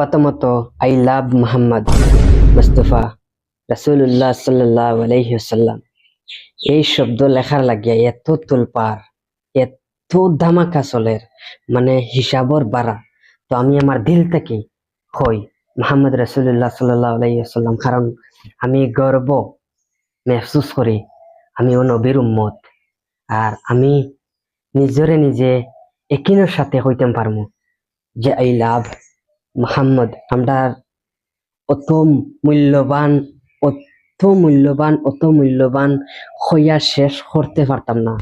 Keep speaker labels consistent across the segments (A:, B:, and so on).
A: প্রথমত I love Mohammad Mustafa রাসুল্লাহ সাল্লাহ এই শব্দ লেখার লাগিয়া এত তুলপার এত ধামাকা চলের মানে হিসাবর বাড়া। তো আমি আমার দিল থেকে হই মোহাম্মদ রাসুল্লাহ সাল্লাহ কারণ আমি গর্ব মেহসুস করি, আমি ও নবীর উম্মত। আর আমি নিজরে নিজে একিনের সাথে হইতে পারব যে, আই লাভ মোহাম্মদ আমরা অত মূল্যবান অত মূল্যবান অত মূল্যবান হইয়া শেষ করতে পারতাম না।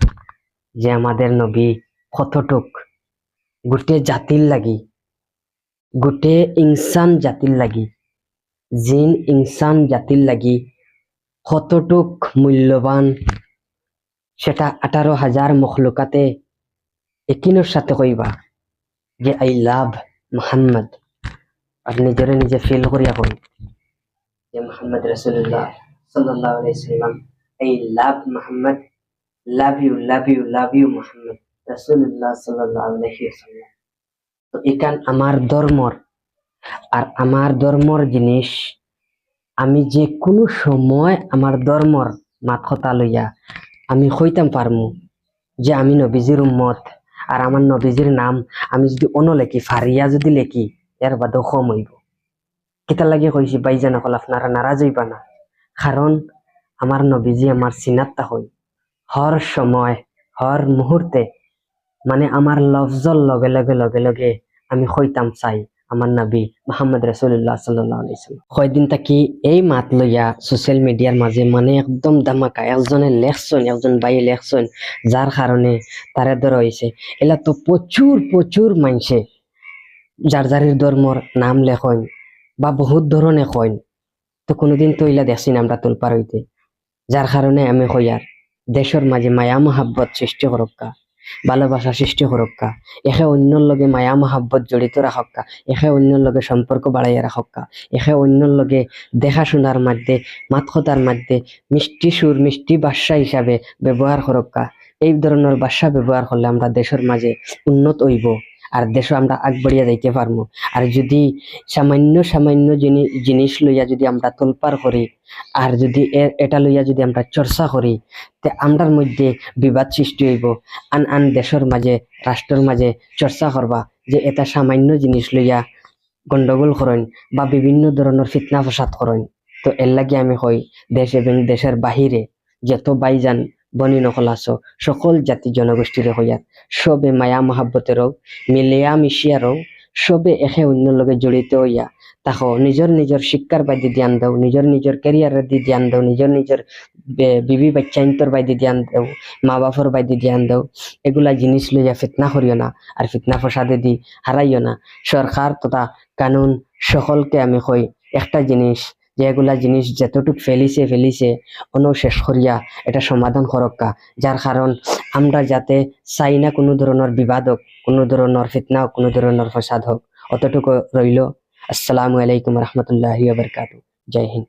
A: যে আমাদের নবী কতটুক গোটে জাতির লাগি, গোটে ইনসান জাতির লাগি, জিন ইনসান জাতির লাগি কতটুক মূল্যবান, সেটা আঠারো হাজার মখলুকাতে একিনোর সাথে কইবা যে আই লাভ মোহাম্মদ। আর নিজেরে নিজে ফিল করিয়া কই যে মোহাম্মদ রসুল্লাহ সাল্লাহ I love Mohammad love you love you love you Mohammad তো এখান আমার ধর্মর। আর আমার ধর্মর জিনিস, আমি যে কোনো সময় আমার ধর্মর মাত কথা লইয়া আমি হইতাম পারমু যে আমি নবীজির উম্মত। আর আমার নবীজির নাম আমি যদি অন্য লেখি, ফারিয়া যদি লেখি এর বাদেও কম হইব কিতা লাগে কইছি বাইজান অকল আপনারা নারাজ হইবা না। কারণ আমার নবীজি আমার চিনাত্তা হই হর সময় হর মুহূর্তে মানে আমার লফজর লগে লগে লগে লগে আমি হইতাম চাই আমার নবী মোহাম্মদ রসুল্লাহ সাল্লাম কয়দিন থাকি এই মাত লইয়া সোশ্যাল মিডিয়ার মাঝে মানে একদম ধামাকা, একজনে লেখছেন একজন বাই লেখছেন যার কারণে তারে ধর হয়েছে এলা তো প্রচুর প্রচুর মানছে যার যারের ধর্মর নাম লেখন বা বহুত ধরনে কইন। তো কোনোদিন তো ইলা দেখছি না আমরা তোলপার হইতে। যার কারণে আমি কইয়ার দেশের মাঝে মায়া মহাব্বত সৃষ্টি করক্কা ভালোবাসা সৃষ্টি করক্কা একে অন্যর লগে মায়া মহাব্বত জড়িত রাখক্কা একে অন্যর লগে সম্পর্ক বাড়াইয়া রাখক্কা একে অন্যর লগে দেখাশোনার মধ্যে মাতকতার মধ্যে, মিষ্টি সুর মিষ্টি বাসা হিসাবে ব্যবহার করক্কা এই ধরনের বাসা ব্যবহার করলে আমরা দেশের মাঝে উন্নত হইব। আর দেশে আমরা আগবাড়িয়া যাইতে পারব আর যদি সামান্য সামান্য জিনিস লইয়া যদি আমরা তোলপার করি, আর যদি এটা লইয়া যদি আমরা চর্চা করি, তে আমরার মধ্যে বিবাদ সৃষ্টি হইব। আন আন দেশের মাঝে, রাষ্ট্রের মাঝে চর্চা করবা, যে এটা সামান্য জিনিস লইয়া গন্ডগোল করেন বা বিভিন্ন ধরনের ফিতনা ফসাদ করেন। তো এর লাগি আমি কই, দেশ এবং দেশের বাহিরে যত বাইজান বনি নকল আছো। সকল জাতি জনগোষ্ঠীর হইয়ার সবে মায়া মহাব্বতেরও মিলিয়া মিশিয়ারও সবে একে অন্যর লগে জড়িত হইয়া তাহ নিজের নিজের শিক্ষার বাইদি ধ্যান দাও। নিজের নিজের ক্যারিয়ারের দি ধ্যান দাও। নিজের নিজের বিবি বাচ্চাইন্তর বাইদি ধ্যান দাও। মা বাপর বাইদি ধ্যান দাও। এগুলা জিনিস লইয়া ফিতনা করিও না। আর ফিতনা ফসাদে দি হারাইও না। সরকার তথা কানুন সকলকে আমি কই, একটা জিনিস যে এগুলা জিনিস যতটুক ফেলিছে ফেলিছে অন্য শেষ করিয়া এটা সমাধান করক্কা যার কারণ আমরা যাতে চাই না কোনো ধরনের বিবাদ হোক, কোনো ধরনের ফিতনা হোক, কোনো ধরনের ফসাদ হোক। অতটুকু রইল। আসসালামু আলাইকুম রহমতুল্লাহ বরকাত জয় হিন্দ।